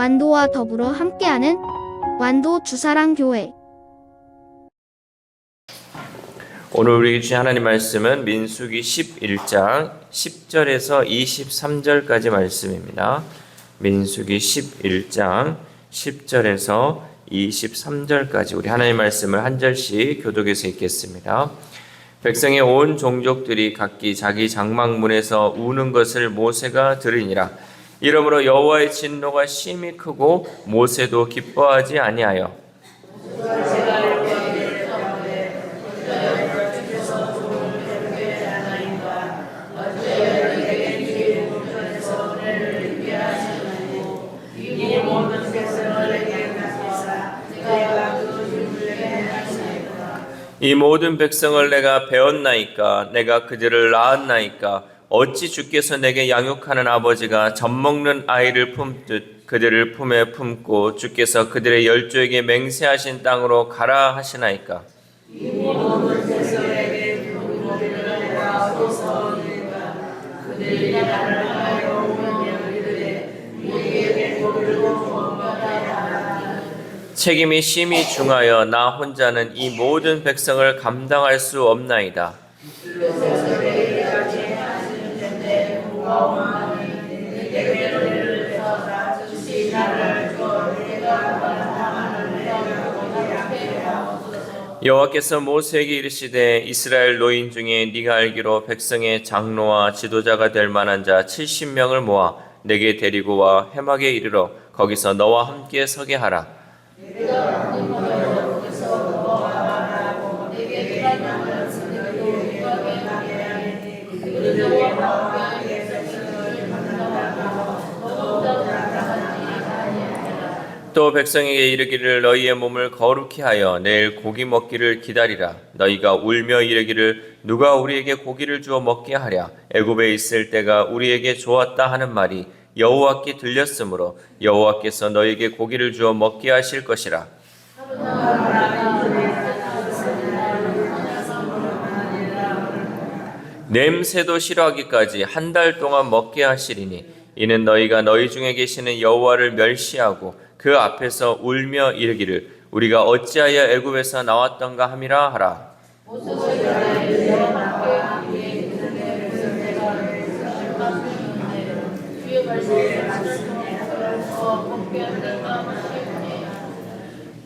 완도와 더불어 함께하는 완도 주사랑 교회 오늘 우리 주신 하나님 말씀은 민수기 11장 10절에서 23절까지 말씀입니다. 민수기 11장 10절에서 23절까지 우리 하나님 말씀을 한 절씩 교독해서 읽겠습니다. 백성의 온 종족들이 각기 자기 장막문에서 우는 것을 모세가 들으니라. 이러므로 여호와의 진노가 심히 크고 모세도 기뻐하지 아니하여. 이 모든 백성을 내가 배웠나이까? 내가 그들을 낳았나이까 어찌 주께서 내게 양육하는 아버지가 젖 먹는 아이를 품듯 그들을 품에 품고 주께서 그들의 열조에게 맹세하신 땅으로 가라 하시나이까 책임이 심히 중하여 나 혼자는 이 모든 백성을 감당할 수 없나이다. 여호와께서 모세에게 이르시되 이스라엘 노인 중에 네가 알기로 백성의 장로와 지도자가 될 만한 자 70명을 모아 내게 데리고 와 해막에 이르러 거기서 너와 함께 서게 하라. 또 백성에게 이르기를 너희의 몸을 거룩히 하여 내일 고기 먹기를 기다리라. 너희가 울며 이르기를 누가 우리에게 고기를 주어 먹게 하랴? 애굽에 있을 때가 우리에게 좋았다 하는 말이 여호와께 들렸으므로 여호와께서 너희에게 고기를 주어 먹게 하실 것이라. 냄새도 싫어하기까지 한 달 동안 먹게 하시리니 이는 너희가 너희 중에 계시는 여호와를 멸시하고 그 앞에서 울며 이르기를 우리가 어찌하여 애굽에서 나왔던가 함이라 하라.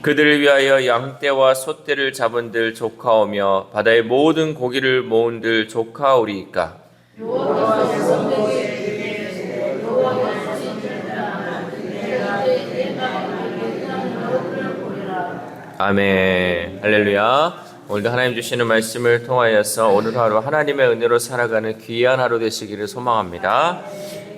그들을 위하여 양떼와 소떼를 잡은들 조카오며 바다의 모든 고기를 모은들 조카오리이까 아멘. 할렐루야. 오늘도 하나님 주시는 말씀을 통하여서 오늘 하루 하나님의 은혜로 살아가는 귀한 하루 되시기를 소망합니다.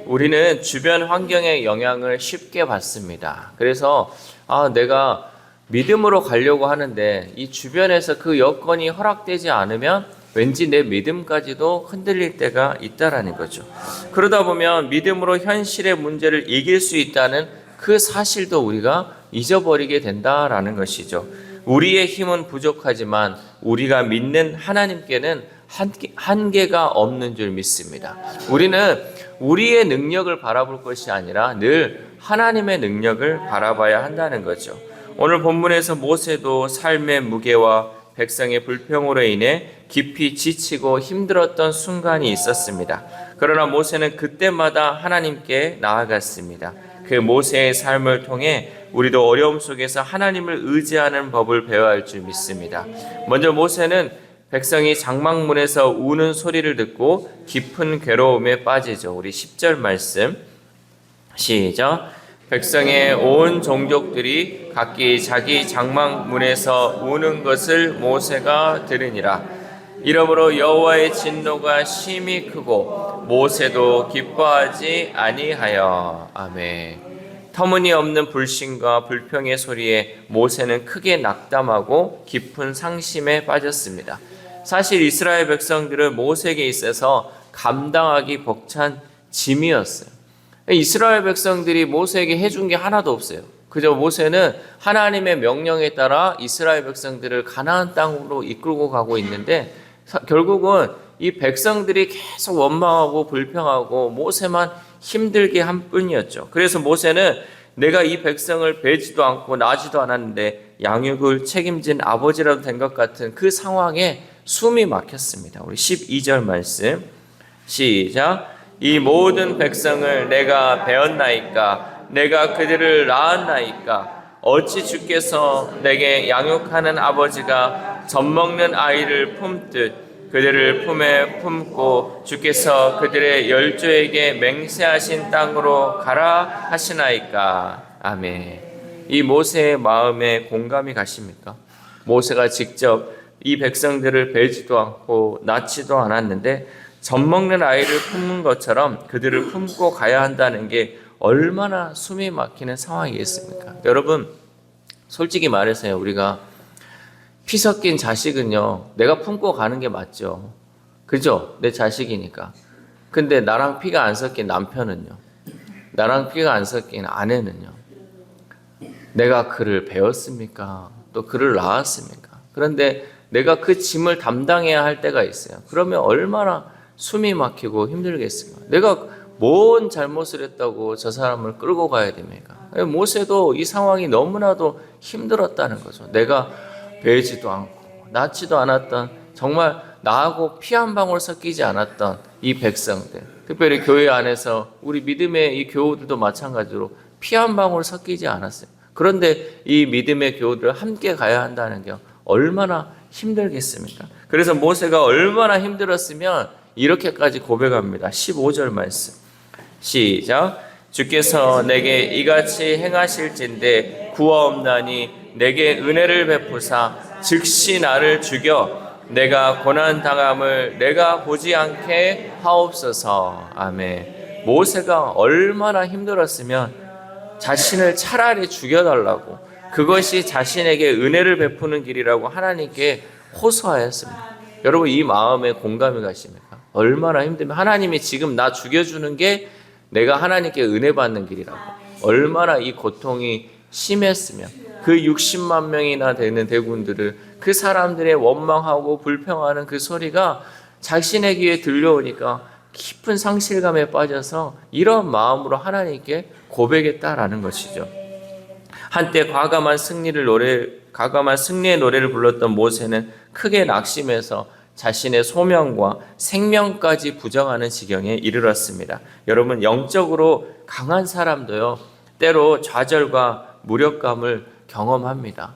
우리는 주변 환경의 영향을 쉽게 받습니다. 그래서 아, 내가 믿음으로 가려고 하는데 이 주변에서 그 여건이 허락되지 않으면 왠지 내 믿음까지도 흔들릴 때가 있다라는 거죠. 그러다 보면 믿음으로 현실의 문제를 이길 수 있다는 그 사실도 우리가 잊어버리게 된다라는 것이죠. 우리의 힘은 부족하지만 우리가 믿는 하나님께는 한계, 한계가 없는 줄 믿습니다. 우리는 우리의 능력을 바라볼 것이 아니라 늘 하나님의 능력을 바라봐야 한다는 거죠. 오늘 본문에서 모세도 삶의 무게와 백성의 불평으로 인해 깊이 지치고 힘들었던 순간이 있었습니다. 그러나 모세는 그때마다 하나님께 나아갔습니다. 그 모세의 삶을 통해 우리도 어려움 속에서 하나님을 의지하는 법을 배워야 할 줄 믿습니다. 먼저 모세는 백성이 장막문에서 우는 소리를 듣고 깊은 괴로움에 빠지죠. 우리 10절 말씀 시작. 백성의 온 종족들이 각기 자기 장막문에서 우는 것을 모세가 들으니라. 이러므로 여호와의 진노가 심히 크고 모세도 기뻐하지 아니하여 아멘. 터무니없는 불신과 불평의 소리에 모세는 크게 낙담하고 깊은 상심에 빠졌습니다. 사실 이스라엘 백성들은 모세에게 있어서 감당하기 벅찬 짐이었어요. 이스라엘 백성들이 모세에게 해준 게 하나도 없어요. 그저 모세는 하나님의 명령에 따라 이스라엘 백성들을 가나안 땅으로 이끌고 가고 있는데 사- 결국은 이 백성들이 계속 원망하고 불평하고 모세만 힘들게 한 뿐이었죠. 그래서 모세는 내가 이 백성을 베지도 않고 나지도 않았는데 양육을 책임진 아버지라도 된 것 같은 그 상황에 숨이 막혔습니다. 우리 12절 말씀 시작 이 모든 백성을 내가 배웠나이까 내가 그들을 낳았나이까 어찌 주께서 내게 양육하는 아버지가 젖먹는 아이를 품듯 그들을 품에 품고 주께서 그들의 열조에게 맹세하신 땅으로 가라 하시나이까 아멘. 이 모세의 마음에 공감이 가십니까? 모세가 직접 이 백성들을 베지도 않고 낳지도 않았는데 젖먹는 아이를 품는 것처럼 그들을 품고 가야 한다는 게 얼마나 숨이 막히는 상황이겠습니까? 여러분 솔직히 말해서요 우리가 피 섞인 자식은요, 내가 품고 가는 게 맞죠. 그죠? 내 자식이니까. 근데 나랑 피가 안 섞인 남편은요, 나랑 피가 안 섞인 아내는요, 내가 그를 배웠습니까? 또 그를 낳았습니까? 그런데 내가 그 짐을 담당해야 할 때가 있어요. 그러면 얼마나 숨이 막히고 힘들겠습니까? 내가 뭔 잘못을 했다고 저 사람을 끌고 가야 됩니까? 모세도 이 상황이 너무나도 힘들었다는 거죠. 내가 배지도 않고 낳지도 않았던 정말 나하고 피 한 방울 섞이지 않았던 이 백성들 특별히 교회 안에서 우리 믿음의 이 교우들도 마찬가지로 피 한 방울 섞이지 않았어요. 그런데 이 믿음의 교우들 함께 가야 한다는 게 얼마나 힘들겠습니까? 그래서 모세가 얼마나 힘들었으면 이렇게까지 고백합니다. 15절 말씀. 시작. 주께서 내게 이같이 행하실진데 구하옵나니 내게 은혜를 베푸사 즉시 나를 죽여 내가 고난 당함을 내가 보지 않게 하옵소서. 아멘. 모세가 얼마나 힘들었으면 자신을 차라리 죽여달라고 그것이 자신에게 은혜를 베푸는 길이라고 하나님께 호소하였습니다. 여러분 이 마음에 공감이 가십니까? 얼마나 힘들면 하나님이 지금 나 죽여주는 게 내가 하나님께 은혜 받는 길이라고 얼마나 이 고통이 심했으면 그 60만 명이나 되는 대군들을 그 사람들의 원망하고 불평하는 그 소리가 자신의 귀에 들려오니까 깊은 상실감에 빠져서 이런 마음으로 하나님께 고백했다라는 것이죠. 한때 과감한 승리를 노래 과감한 승리의 노래를 불렀던 모세는 크게 낙심해서 자신의 소명과 생명까지 부정하는 지경에 이르렀습니다. 여러분 영적으로 강한 사람도요 때로 좌절과 무력감을 경험합니다.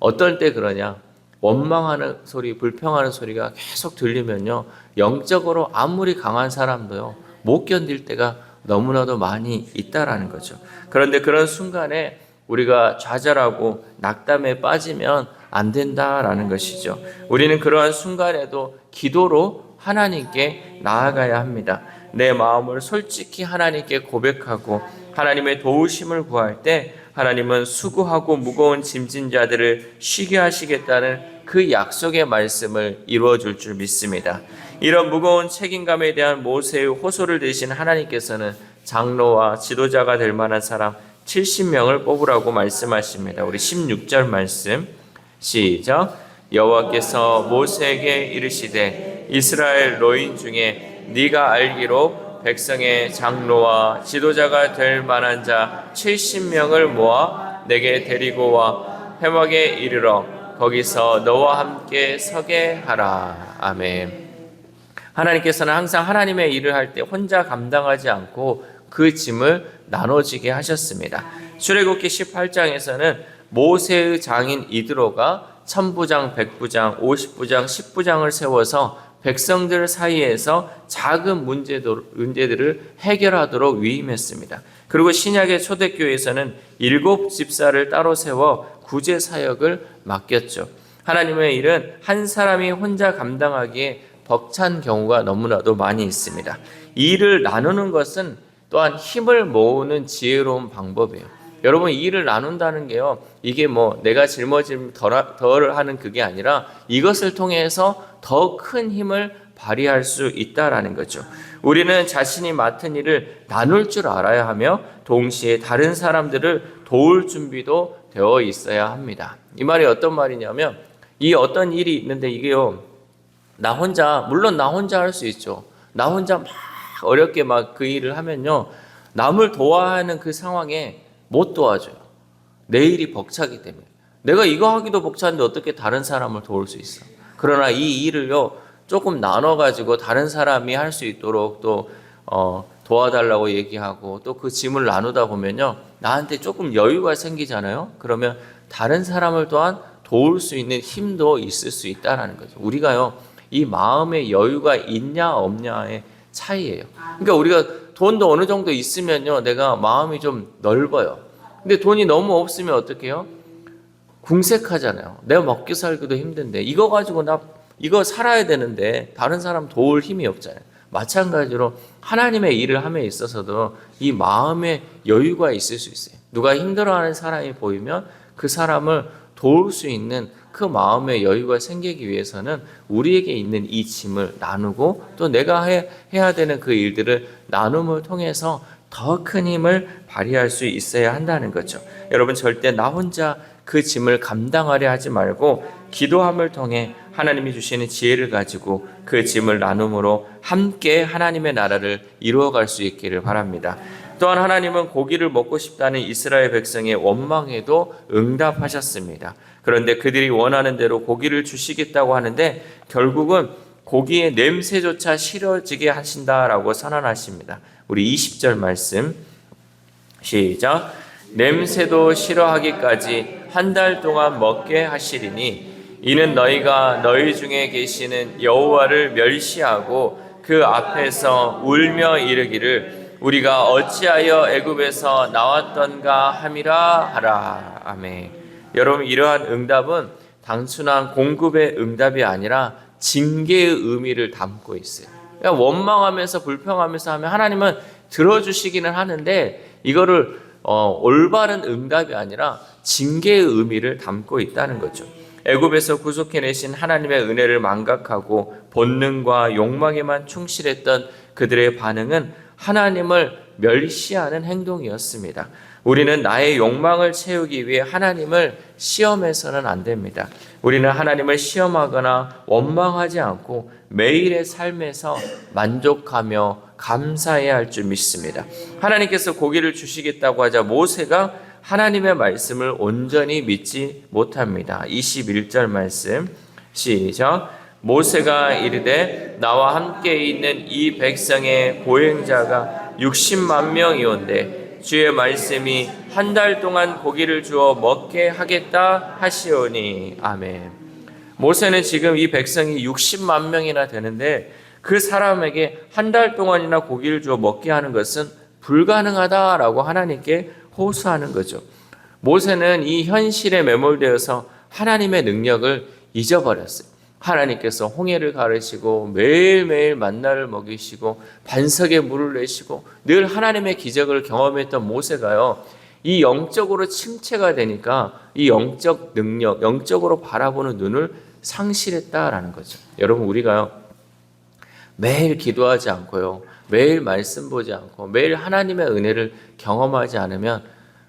어떨 때 그러냐? 원망하는 소리, 불평하는 소리가 계속 들리면요 영적으로 아무리 강한 사람도요 못 견딜 때가 너무나도 많이 있다라는 거죠. 그런데 그런 순간에 우리가 좌절하고 낙담에 빠지면 안 된다라는 것이죠. 우리는 그러한 순간에도 기도로 하나님께 나아가야 합니다. 내 마음을 솔직히 하나님께 고백하고 하나님의 도우심을 구할 때 하나님은 수고하고 무거운 짐진 자들을 쉬게 하시겠다는 그 약속의 말씀을 이루어 줄 줄 믿습니다. 이런 무거운 책임감에 대한 모세의 호소를 대신 하나님께서는 장로와 지도자가 될 만한 사람 70명을 뽑으라고 말씀하십니다. 우리 16절 말씀 시작. 여호와께서 모세에게 이르시되 이스라엘 노인 중에 네가 알기로 백성의 장로와 지도자가 될 만한 자 70명을 모아 내게 데리고 와 회막에 이르러 거기서 너와 함께 서게 하라. 아멘. 하나님께서는 항상 하나님의 일을 할 때 혼자 감당하지 않고 그 짐을 나눠지게 하셨습니다. 출애굽기 18장에서는 모세의 장인 이드로가 천부장, 백부장, 오십부장, 십부장을 세워서 백성들 사이에서 작은 문제들을 해결하도록 위임했습니다. 그리고 신약의 초대교회에서는 일곱 집사를 따로 세워 구제 사역을 맡겼죠. 하나님의 일은 한 사람이 혼자 감당하기에 벅찬 경우가 너무나도 많이 있습니다. 일을 나누는 것은 또한 힘을 모으는 지혜로운 방법이에요. 여러분 이 일을 나눈다는 게요. 이게 뭐 내가 짊어짐 덜, 덜 하는 그게 아니라 이것을 통해서 더 큰 힘을 발휘할 수 있다라는 거죠. 우리는 자신이 맡은 일을 나눌 줄 알아야 하며 동시에 다른 사람들을 도울 준비도 되어 있어야 합니다. 이 말이 어떤 말이냐면 이 어떤 일이 있는데 이게요. 나 혼자 물론 나 혼자 할 수 있죠. 나 혼자 막 어렵게 막 그 일을 하면요. 남을 도와하는 그 상황에 못 도와줘요. 내 일이 벅차기 때문에. 내가 이거 하기도 벅차는데 어떻게 다른 사람을 도울 수 있어? 그러나 이 일을요, 조금 나눠가지고 다른 사람이 할 수 있도록 또, 어, 도와달라고 얘기하고 또 그 짐을 나누다 보면요, 나한테 조금 여유가 생기잖아요? 그러면 다른 사람을 또한 도울 수 있는 힘도 있을 수 있다라는 거죠. 우리가요, 이 마음의 여유가 있냐 없냐의 차이예요. 그러니까 우리가 돈도 어느 정도 있으면요, 내가 마음이 좀 넓어요. 근데 돈이 너무 없으면 어떡해요? 궁색하잖아요. 내가 먹기 살기도 힘든데 이거 가지고 나 이거 살아야 되는데 다른 사람 도울 힘이 없잖아요. 마찬가지로 하나님의 일을 함에 있어서도 이 마음의 여유가 있을 수 있어요. 누가 힘들어하는 사람이 보이면 그 사람을 도울 수 있는 그 마음의 여유가 생기기 위해서는 우리에게 있는 이 짐을 나누고 또 내가 해, 해야 되는 그 일들을 나눔을 통해서 더 큰 힘을 발휘할 수 있어야 한다는 거죠. 여러분 절대 나 혼자 그 짐을 감당하려 하지 말고 기도함을 통해 하나님이 주시는 지혜를 가지고 그 짐을 나눔으로 함께 하나님의 나라를 이루어갈 수 있기를 바랍니다. 또한 하나님은 고기를 먹고 싶다는 이스라엘 백성의 원망에도 응답하셨습니다. 그런데 그들이 원하는 대로 고기를 주시겠다고 하는데 결국은 고기의 냄새조차 싫어지게 하신다라고 선언하십니다. 우리 20절 말씀 시작. 냄새도 싫어하기까지 한 달 동안 먹게 하시리니 이는 너희가 너희 중에 계시는 여호와를 멸시하고 그 앞에서 울며 이르기를 우리가 어찌하여 애굽에서 나왔던가 함이라 하라. 아멘. 여러분 이러한 응답은 단순한 공급의 응답이 아니라 징계의 의미를 담고 있어요. 그러니까 원망하면서 불평하면서 하면 하나님은 들어주시기는 하는데 이거를 어, 올바른 응답이 아니라 징계의 의미를 담고 있다는 거죠. 애굽에서 구속해내신 하나님의 은혜를 망각하고 본능과 욕망에만 충실했던 그들의 반응은 하나님을 멸시하는 행동이었습니다. 우리는 나의 욕망을 채우기 위해 하나님을 시험해서는 안 됩니다. 우리는 하나님을 시험하거나 원망하지 않고 매일의 삶에서 만족하며 감사해야 할 줄 믿습니다. 하나님께서 고기를 주시겠다고 하자 모세가 하나님의 말씀을 온전히 믿지 못합니다. 21절 말씀 시작. 모세가 이르되 나와 함께 있는 이 백성의 보행자가 60만 명이온데 주의 말씀이 한 달 동안 고기를 주어 먹게 하겠다 하시오니 아멘. 모세는 지금 이 백성이 60만 명이나 되는데 그 사람에게 한 달 동안이나 고기를 주어 먹게 하는 것은 불가능하다라고 하나님께 호소하는 거죠. 모세는 이 현실에 매몰되어서 하나님의 능력을 잊어버렸어요. 하나님께서 홍해를 가르시고 매일매일 만나를 먹이시고 반석에 물을 내시고 늘 하나님의 기적을 경험했던 모세가요. 이 영적으로 침체가 되니까 이 영적 능력, 영적으로 바라보는 눈을 상실했다라는 거죠. 여러분 우리가요. 매일 기도하지 않고요. 매일 말씀 보지 않고 매일 하나님의 은혜를 경험하지 않으면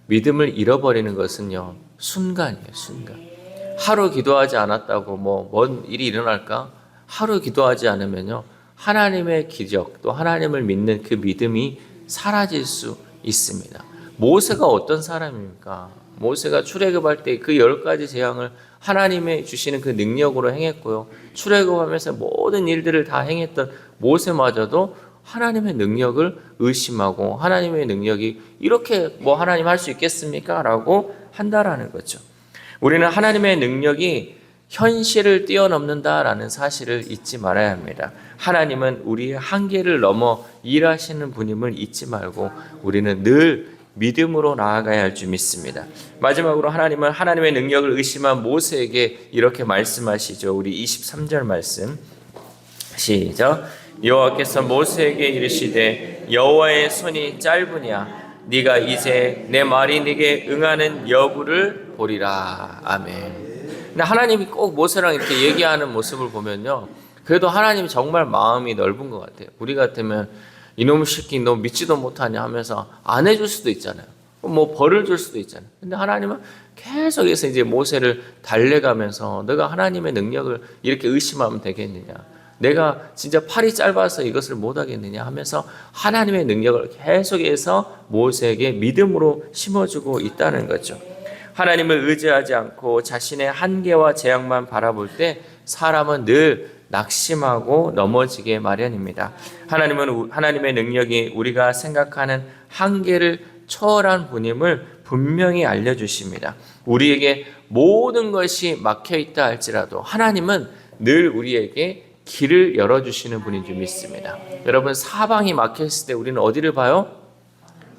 믿음을 잃어버리는 것은요. 순간이에요, 순간. 하루 기도하지 않았다고 뭐 뭔 일이 일어날까? 하루 기도하지 않으면요. 하나님의 기적 또 하나님을 믿는 그 믿음이 사라질 수 있습니다. 모세가 어떤 사람입니까? 모세가 출애굽할 때 그 열 가지 재앙을 하나님의 주시는 그 능력으로 행했고요. 출애굽하면서 모든 일들을 다 행했던 모세마저도 하나님의 능력을 의심하고 하나님의 능력이 이렇게 뭐 하나님 할 수 있겠습니까?라고 한다라는 거죠. 우리는 하나님의 능력이 현실을 뛰어넘는다라는 사실을 잊지 말아야 합니다. 하나님은 우리의 한계를 넘어 일하시는 분임을 잊지 말고 우리는 늘 믿음으로 나아가야 할 줄 믿습니다. 마지막으로 하나님은 하나님의 능력을 의심한 모세에게 이렇게 말씀하시죠. 우리 23절 말씀 시작. 여호와께서 모세에게 이르시되 여호와의 손이 짧으냐 네가 이제 내 말이 네게 응하는 여부를 보리라. 아멘. 근데 하나님이 꼭 모세랑 이렇게 얘기하는 모습을 보면요. 그래도 하나님이 정말 마음이 넓은 것 같아요. 우리 같으면 이놈의 새끼 너 믿지도 못하냐 하면서 안 해줄 수도 있잖아요. 뭐 벌을 줄 수도 있잖아요. 근데 하나님은 계속해서 이제 모세를 달래가면서 너가 하나님의 능력을 이렇게 의심하면 되겠느냐. 내가 진짜 팔이 짧아서 이것을 못하겠느냐 하면서 하나님의 능력을 계속해서 모세에게 믿음으로 심어주고 있다는 거죠. 하나님을 의지하지 않고 자신의 한계와 재앙만 바라볼 때 사람은 늘 낙심하고 넘어지게 마련입니다. 하나님은 우- 하나님의 능력이 우리가 생각하는 한계를 초월한 분임을 분명히 알려주십니다. 우리에게 모든 것이 막혀 있다 할지라도 하나님은 늘 우리에게 길을 열어주시는 분인 줄 믿습니다. 여러분 사방이 막혀 있을 때 우리는 어디를 봐요?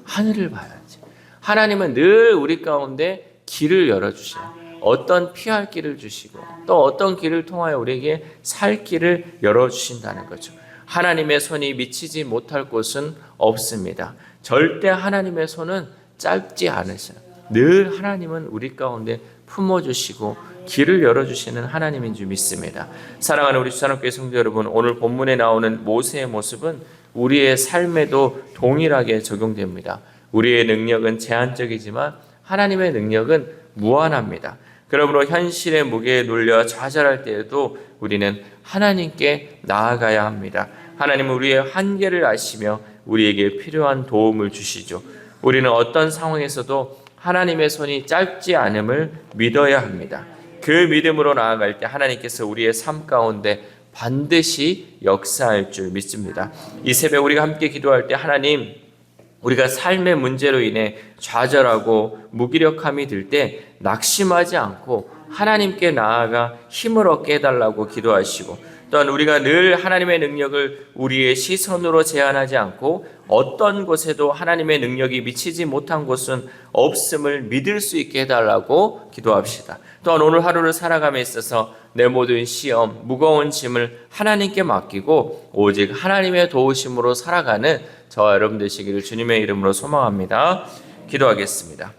하늘을 봐야지. 하나님은 늘 우리 가운데 길을 열어주셔요. 어떤 피할 길을 주시고 또 어떤 길을 통하여 우리에게 살 길을 열어주신다는 거죠. 하나님의 손이 미치지 못할 곳은 없습니다. 절대 하나님의 손은 짧지 않으셔요. 늘 하나님은 우리 가운데 품어주시고 길을 열어주시는 하나님인 줄 믿습니다. 사랑하는 우리 수산업교회 성도 여러분, 오늘 본문에 나오는 모세의 모습은 우리의 삶에도 동일하게 적용됩니다. 우리의 능력은 제한적이지만 하나님의 능력은 무한합니다. 그러므로 현실의 무게에 눌려 좌절할 때에도 우리는 하나님께 나아가야 합니다. 하나님은 우리의 한계를 아시며 우리에게 필요한 도움을 주시죠. 우리는 어떤 상황에서도 하나님의 손이 짧지 않음을 믿어야 합니다. 그 믿음으로 나아갈 때 하나님께서 우리의 삶 가운데 반드시 역사할 줄 믿습니다. 이 새벽 우리가 함께 기도할 때 하나님 우리가 삶의 문제로 인해 좌절하고 무기력함이 들 때 낙심하지 않고 하나님께 나아가 힘을 얻게 해달라고 기도하시고 또한 우리가 늘 하나님의 능력을 우리의 시선으로 제한하지 않고 어떤 곳에도 하나님의 능력이 미치지 못한 곳은 없음을 믿을 수 있게 해달라고 기도합시다. 또한 오늘 하루를 살아감에 있어서 내 모든 시험, 무거운 짐을 하나님께 맡기고 오직 하나님의 도우심으로 살아가는 저와 여러분 되시기를 주님의 이름으로 소망합니다. 기도하겠습니다.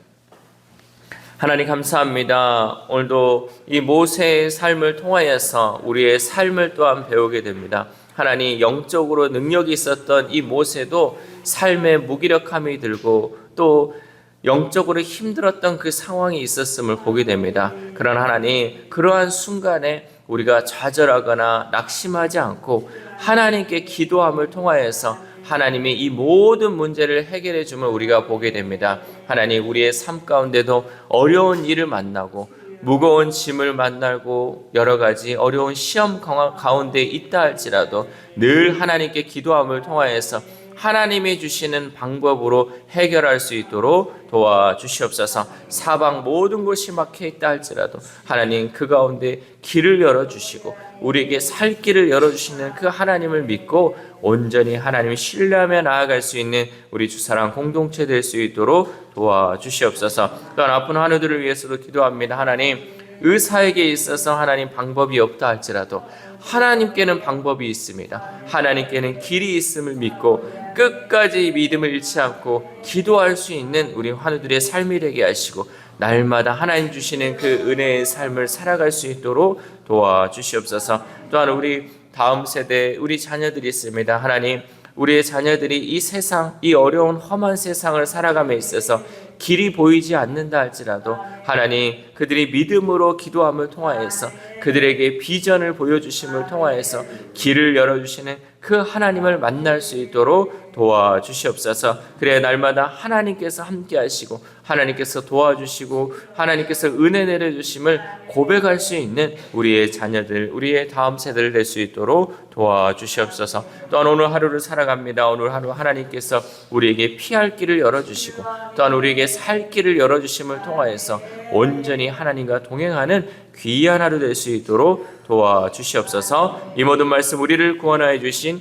하나님 감사합니다. 오늘도 이 모세의 삶을 통하여서 우리의 삶을 또한 배우게 됩니다. 하나님 영적으로 능력이 있었던 이 모세도 삶에 무기력함이 들고 또 영적으로 힘들었던 그 상황이 있었음을 보게 됩니다. 그러나 하나님 그러한 순간에 우리가 좌절하거나 낙심하지 않고 하나님께 기도함을 통하여서 하나님이 이 모든 문제를 해결해 줌을 우리가 보게 됩니다. 하나님 우리의 삶 가운데도 어려운 일을 만나고 무거운 짐을 만나고 여러 가지 어려운 시험 가운데 있다 할지라도 늘 하나님께 기도함을 통하여서 하나님이 주시는 방법으로 해결할 수 있도록 도와주시옵소서. 사방 모든 곳이 막혀 있다 할지라도 하나님 그 가운데 길을 열어 주시고 우리에게 살 길을 열어 주시는 그 하나님을 믿고 온전히 하나님을 신뢰하며 나아갈 수 있는 우리 주사랑 공동체 될 수 있도록 도와주시옵소서. 또한 아픈 환우들을 위해서도 기도합니다. 하나님 의사에게 있어서 하나님 방법이 없다 할지라도 하나님께는 방법이 있습니다. 하나님께는 길이 있음을 믿고 끝까지 믿음을 잃지 않고 기도할 수 있는 우리 환우들의 삶이 되게 하시고 날마다 하나님 주시는 그 은혜의 삶을 살아갈 수 있도록 도와주시옵소서. 또한 우리 다음 세대 우리 자녀들이 있습니다. 하나님 우리의 자녀들이 이 세상 이 어려운 험한 세상을 살아감에 있어서 길이 보이지 않는다 할지라도 하나님 그들이 믿음으로 기도함을 통하여서 그들에게 비전을 보여주심을 통하여서 길을 열어주시는 그 하나님을 만날 수 있도록 도와주시옵소서. 그래 날마다 하나님께서 함께 하시고 하나님께서 도와주시고 하나님께서 은혜 내려 주심을 고백할 수 있는 우리의 자녀들, 우리의 다음 세대를 될 수 있도록 도와주시옵소서. 또한 오늘 하루를 살아갑니다. 오늘 하루 하나님께서 우리에게 피할 길을 열어 주시고 또한 우리에게 살 길을 열어 주심을 통하여서 온전히 하나님과 동행하는 귀한 하루 될 수 있도록 도와주시옵소서. 이 모든 말씀 우리를 구원하여 주신